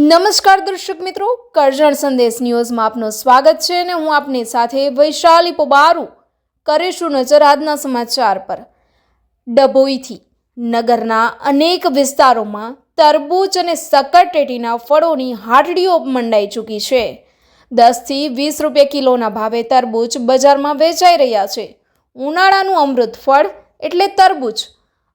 નમસ્કાર દર્શક મિત્રો, કરજણ સંદેશ ન્યૂઝમાં આપનું સ્વાગત છે અને હું આપની સાથે વૈશાલી પોબારુ કરીશું નજર આજના સમાચાર પર. ડભોઈથી નગરના અનેક વિસ્તારોમાં તરબૂચ અને સક્કરટેટીના ફળોની હાટડીઓ મંડાઈ ચૂકી છે. દસથી વીસ રૂપિયા કિલોના ભાવે તરબૂચ બજારમાં વેચાઈ રહ્યા છે. ઉનાળાનું અમૃત ફળ એટલે તરબૂચ.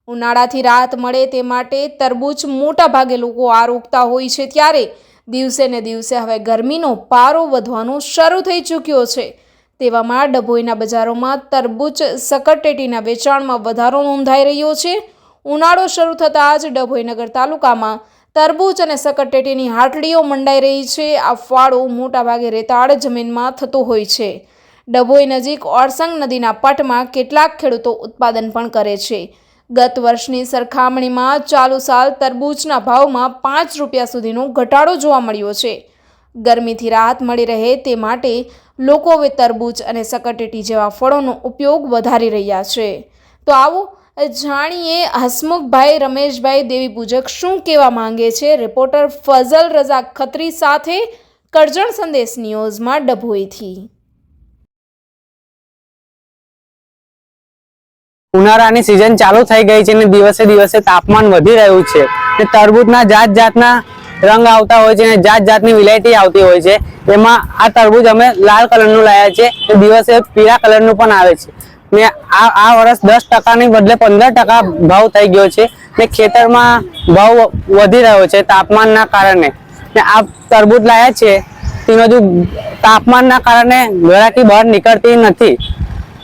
ઉનાળાથી રાહત મળે તે માટે તરબૂચ મોટા ભાગે લોકો રોપતા હોય છે ત્યારે દિવસે ને દિવસે હવે ગરમીનો પારો વધવાનો શરૂ થઈ ચૂક્યો છે. તેવામાં ડભોઈના બજારોમાં તરબૂચ સકરટેટીના વેચાણમાં વધારો નોંધાઈ રહ્યો છે. ઉનાળો શરૂ થતાં જ ડભોઈનગર તાલુકામાં તરબૂચ અને સકરટેટીની હાટડીઓ મંડાઈ રહી છે. આ ફાળો મોટાભાગે રેતાળ જમીનમાં થતો હોય છે. ડભોઈ નજીક ઓરસંગ નદીના પટમાં કેટલાક ખેડૂતો ઉત્પાદન પણ કરે છે. ગત વર્ષની સરખામણીમાં ચાલુ સાલ તરબૂચના ભાવમાં પાંચ રૂપિયા સુધીનો ઘટાડો જોવા મળ્યો છે. ગરમીથી રાહત મળી રહે તે માટે લોકો હવે તરબૂચ અને સકટેટી જેવા ફળોનો ઉપયોગ વધારી રહ્યા છે. તો આવો જાણીએ હસમુખભાઈ, રમેશભાઈ, દેવી પૂજક શું કહેવા માંગે છે? રિપોર્ટર ફઝલ રઝા ખત્રી સાથે કરજણ સંદેશ ન્યૂઝમાં ડભોઈથી. ઉનાળાની સિઝન ચાલુ થઈ ગઈ છે અને દિવસે દિવસે તાપમાન વધી રહ્યું છે ને તરબૂચના જાત જાતના રંગ આવતા હોય છે અને જાત જાતની વિલાયટી આવતી હોય છે. એમાં આ તરબૂચ અમે લાલ કલરનું લાવ્યા છે ને દિવસે પીળા કલરનું પણ આવે છે. ને આ આ વર્ષ દસ ટકાની બદલે પંદર ટકા ભાવ થઈ ગયો છે ને ખેતરમાં ભાવ વધી રહ્યો છે તાપમાનના કારણે. ને આ તરબૂચ લાવ્યા છે તેનું હજુ તાપમાનના કારણે ઘરાકી બહાર નીકળતી નથી.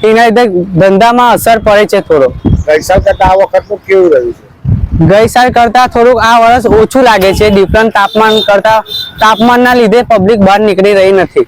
એના લીધે ધંધામાં અસર પડે છે થોડો. ગઈ સાલ કરતા આ વખતનું કેવું રહ્યું છે? ગઈ સાલ કરતા થોડુંક આ વર્ષ ઓછું લાગે છે. ડિફરન્ટ તાપમાન કરતા તાપમાનના લીધે પબ્લિક બહાર નીકળી રહી નથી.